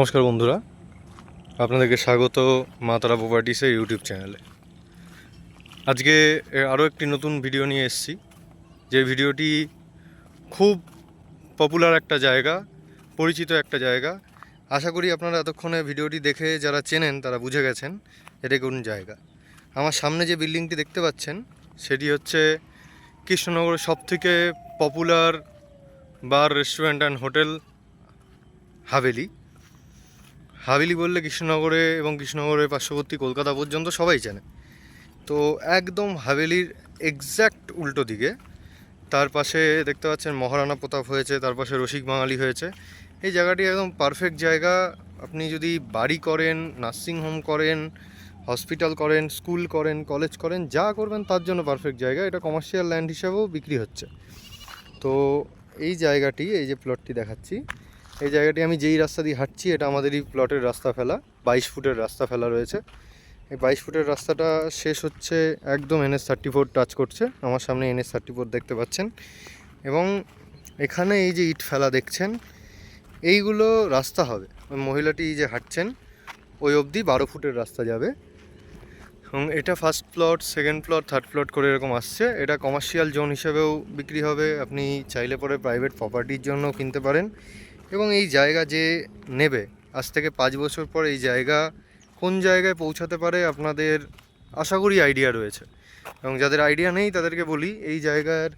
নমস্কার বন্ধুরা, আপনাদেরকে স্বাগত মা তারা প্রপার্টিসের ইউটিউব চ্যানেলে। আজকে আরও একটি নতুন ভিডিও নিয়ে এসেছি। যে ভিডিওটি খুব পপুলার একটা জায়গা, পরিচিত একটা জায়গা। আশা করি আপনারা এতক্ষণে ভিডিওটি দেখে যারা চেনেন, তারা বুঝে গেছেন এটা কোন জায়গা। আমার সামনে যে বিল্ডিংটি দেখতে পাচ্ছেন, সেটি হচ্ছে কৃষ্ণনগরের সবথেকে popular bar restaurant and hotel Haveli. Haveli বললে কৃষ্ণনগরে এবং কৃষ্ণনগরের পার্শ্ববর্তী কলকাতা পর্যন্ত সবাই জানে তো একদম হাভেলির এক্স্যাক্ট উল্টো দিকে। তার পাশে দেখতে পাচ্ছেন মহারানা প্রতাপ হয়েছে, তার পাশে রসিক বাঙালি হয়েছে। এই জায়গাটি একদম পারফেক্ট জায়গা। আপনি যদি বাড়ি করেন নার্সিং হোম করেন হসপিটাল করেন স্কুল করেন কলেজ করেন, যা করবেন তার জন্য পারফেক্ট জায়গা। এটা কমার্শিয়াল ল্যান্ড হিসাবেও বিক্রি হচ্ছে। তো এই জায়গাটি, এই যে প্লটটি দেখাচ্ছি এই জায়গাটি আমি যেই রাস্তা দিয়ে হাঁটছি, এটা আমাদেরই প্লটের রাস্তা ফেলা, বাইশ ফুটের রাস্তা ফেলা রয়েছে। এই বাইশ ফুটের রাস্তাটা শেষ হচ্ছে একদম এনএস থার্টি ফোর টাচ করছে, আমার সামনে এনএস থার্টি ফোর দেখতে পাচ্ছেন। এবং এখানে এই যে ইট ফেলা দেখছেন, এইগুলো রাস্তা হবে। ওই মহিলাটি যে হাঁটছেন, ওই অবধি বারো ফুটের রাস্তা যাবে। এবং এটা first plot second plot third plot করে এরকম আসছে। এটা কমার্শিয়াল জোন হিসেবেও বিক্রি হবে। আপনি চাইলে পরে প্রাইভেট প্রপার্টির জন্য কিনতে পারেন। এবং এই জায়গা যে নেবে, আজ থেকে পাঁচ বছর পর এই জায়গা কোন জায়গায় পৌঁছাতে পারে আপনাদের আশা করি আইডিয়া রয়েছে। এবং যাদের আইডিয়া নেই তাদেরকে বলি, এই জায়গার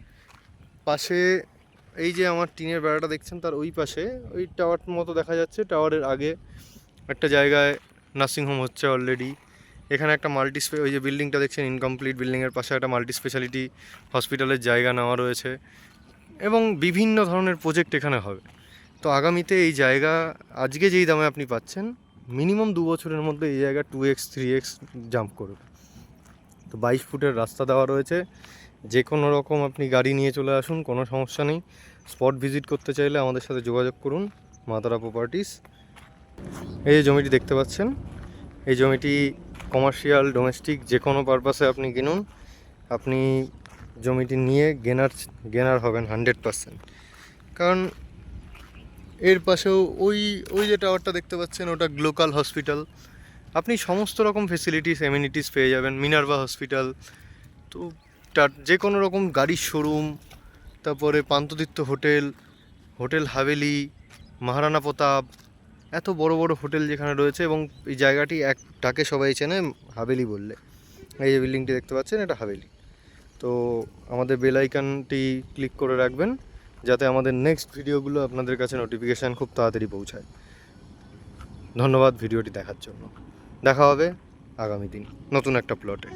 পাশে এই যে আমার টিনের বেড়াটা দেখছেন তার ওই পাশে, ওই টাওয়ার মতো দেখা যাচ্ছে। টাওয়ারের আগে একটা জায়গায় নার্সিংহোম হচ্ছে অলরেডি এখানে একটা মাল্টি ওই যে বিল্ডিংটা দেখছেন ইনকমপ্লিট বিল্ডিংয়ের পাশে একটা মাল্টি স্পেশালিটি হসপিটালের জায়গা নেওয়া রয়েছে। এবং বিভিন্ন ধরনের প্রজেক্ট এখানে হবে। তো আগামীতে এই জায়গা, আজকে যেই দামে আপনি পাচ্ছেন, মিনিমাম দু বছরের মধ্যে এই জায়গা two X three X jump করবে। তো বাইশ ফুটের রাস্তা দেওয়া রয়েছে। যে কোনো রকম আপনি গাড়ি নিয়ে চলে আসুন, কোনো সমস্যা নেই। স্পট ভিজিট করতে চাইলে আমাদের সাথে যোগাযোগ করুন মাতারা প্রপার্টিস এই জমিটি দেখতে পাচ্ছেন, এই জমিটি কমার্শিয়াল ডোমেস্টিক যে কোনো পারপাসে আপনি কিনুন। আপনি জমিটি নিয়ে গেনার গেনার হবেন হান্ড্রেড পারসেন্ট কারণ এর পাশেও ওই ওই যে টাওয়ারটা দেখতে পাচ্ছেন, ওটা গ্লোকাল হসপিটাল আপনি সমস্ত রকম ফেসিলিটিস এমিনিটিস পেয়ে যাবেন মিনারভা হসপিটাল তো যে কোনো রকম গাড়ির শোরুম তারপরে পান্ততীর্থ হোটেল হোটেল হাভেলি, মহারানা প্রতাপ, এত বড় বড় হোটেল যেখানে রয়েছে এবং এই জায়গাটি এক ডাকে সবাই চেনে, হাভেলি বললে। এই যে বিল্ডিংটি দেখতে পাচ্ছেন, এটা হাভেলি। তো আমাদের বেলাইকানটি ক্লিক করে রাখবেন। যাতে আমাদের নেক্সট ভিডিওগুলো আপনাদের কাছে নোটিফিকেশান খুব তাড়াতাড়ি পৌঁছায়। ধন্যবাদ ভিডিওটি দেখার জন্য। দেখা হবে আগামী দিন নতুন একটা প্লটে